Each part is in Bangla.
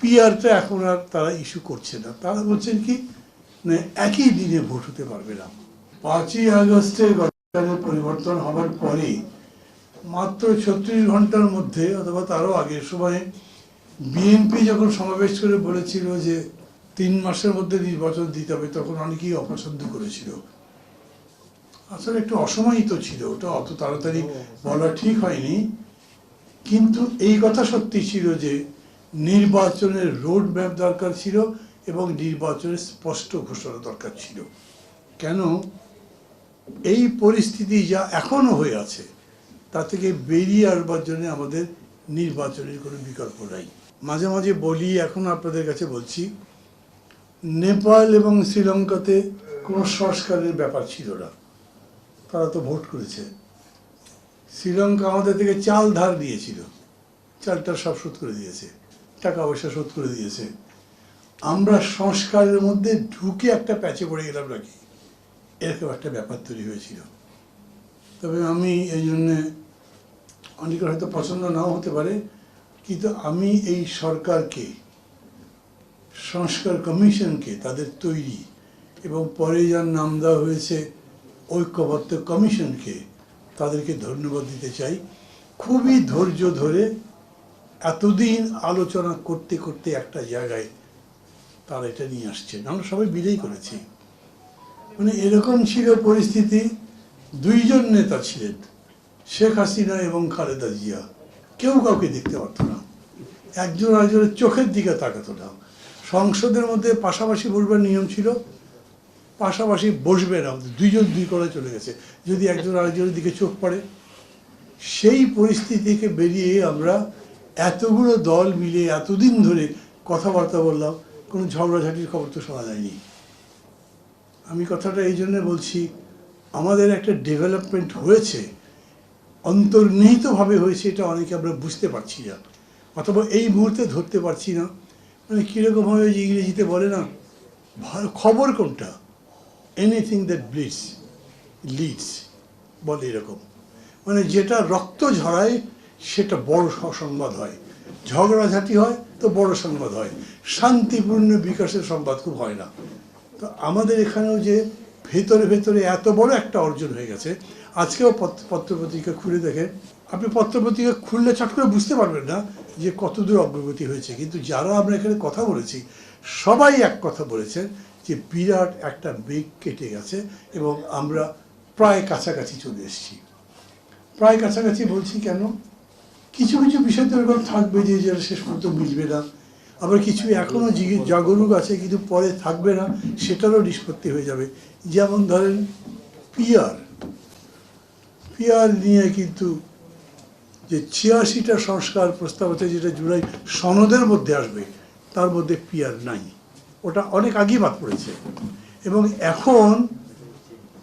পিআরটা এখন আর তারা ইস্যু করছে না। তারা বলছেন কি না একই দিনে ভোট হতে পারবে না। পাঁচই আগস্টে গতকালের পরিবর্তন হওয়ার পরে মাত্র ছত্রিশ ঘণ্টার মধ্যে অথবা তারও আগের সময় বিএনপি যখন সমাবেশ করে বলেছিল যে তিন মাসের মধ্যে নির্বাচন দিতে হবে, তখন অনেকেই অপছন্দ করেছিল। আসলে একটু অসময়িত ছিল, ওটা অত তাড়াতাড়ি বলা ঠিক হয়নি। কিন্তু এই কথা সত্যি ছিল যে নির্বাচনের রোড ম্যাপ দরকার ছিল এবং নির্বাচনের স্পষ্ট ঘোষণা দরকার ছিল। কেন? এই পরিস্থিতি যা এখনও হয়ে আছে, তা থেকে বেরিয়ে আসবার জন্য আমাদের নির্বাচনের কোনো বিকল্প নাই। মাঝে মাঝে বলি, এখন আপনাদের কাছে বলছি, নেপাল এবং শ্রীলঙ্কাতে কোনো সংস্কারের ব্যাপার ছিল না। তারা তো ভোট করেছে। শ্রীলঙ্কা আমাদের থেকে চাল ধার দিয়েছিল। চালটা সব শোধ করে দিয়েছে। টাকা পয়সা শোধ করে দিয়েছে। আমরা সংস্কারের মধ্যে ঢুকে একটা প্যাচে পড়ে গেলাম নাকি? এরকম একটা ব্যাপার তৈরি হয়েছিল। তবে আমি এই জন্যে অনেকের হয়তো পছন্দ নাও হতে পারে, কিন্তু আমি এই সরকারকে, সংস্কার কমিশনকে তাদের তৈরি এবং পরে যার নাম দেওয়া হয়েছে ঐক্যবদ্ধ কমিশনকে তাদেরকে ধন্যবাদ দিতে চাই। খুবই ধৈর্য ধরে এতদিন আলোচনা করতে করতে একটা জায়গায় তারা এটা নিয়ে আসছেন আমরা সবাই বিলেই করেছি। মানে এরকম ছিল পরিস্থিতি। দুইজন নেতা ছিলেন, শেখ হাসিনা এবং খালেদা জিয়া। কেউ কাউকে দেখতে পারতো না। একজন আরেকজনের চোখের দিকে তাকাতো না। সংসদের মধ্যে পাশাপাশি বসবার নিয়ম ছিল। পাশাপাশি বসবে না। দুইজন দুই করে চলে গেছে। যদি একজন আরেকজনের দিকে চোখ পড়ে। সেই পরিস্থিতিকে বেরিয়ে আমরা এতগুলো দল মিলে এতদিন ধরে কথাবার্তা বললাম, কোনো ঝগড়াঝাটির খবর তো শোনা যায়নি। আমি কথাটা এই জন্য বলছি, আমাদের একটা ডেভেলপমেন্ট হয়েছে, অন্তর্নিহিতভাবে হয়েছে, এটা অনেকে আমরা বুঝতে পারছি না, অথবা এই মুহূর্তে ধরতে পারছি না। মানে কীরকমভাবে যে ইংরেজিতে বলে না ভালো খবর কোনটা? এনিথিং দ্যাট ব্লিডস লিডস বলে এরকম। মানে যেটা রক্ত ঝরায় সেটা বড় সংবাদ হয়। ঝগড়াঝাটি হয় তো বড় সংবাদ হয়। শান্তিপূর্ণ বিকাশের সংবাদ খুব হয় না। তো আমাদের এখানেও যে ভেতরে ভেতরে এত বড় একটা অর্জন হয়ে গেছে, আজকেও পত্র- পত্রপত্রিকা খুলে দেখেন আপনি পত্রপত্রিকা খুললে চট করে বুঝতে পারবেন না যে কতদূর অগ্রগতি হয়েছে। কিন্তু যারা আমরা এখানে কথা বলেছি, সবাই এক কথা বলেছেন যে বিরাট একটা বেগ কেটে গেছে এবং আমরা প্রায় কাছাকাছি চলে এসেছি। প্রায় কাছাকাছি বলছি কেন? কিছু কিছু বিষয় তো এরকম থাকবে যে যেটা শেষ পর্যন্ত বুঝবে না। আবার কিছু এখনও জাগরুক আছে কিন্তু পরে থাকবে না, সেটারও নিষ্পত্তি হয়ে যাবে। যেমন ধরেন পিয়ার পিয়ার নিয়ে কিন্তু যে ছিয়াশিটা সংস্কার প্রস্তাব আছে, যেটা জুলাই সনদের মধ্যে আসবে, তার মধ্যে পিয়ার নাই। ওটা অনেক আগেই বাদ পড়েছে। এবং এখন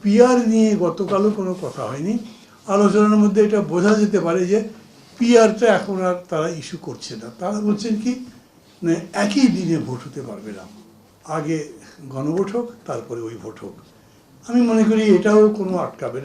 পিয়ার নিয়ে গতকালও কোনো কথা হয়নি। আলোচনার মধ্যে এটা বোঝা যেতে পারে যে পিয়ারটা এখন আর তারা ইস্যু করছে না। তারা বলছেন কি না একই দিনে ভোট হতে পারবে না। আগে গণভোট হোক, তারপরে ওই ভোট হোক। আমি মনে করি এটাও কোনো আটকাবে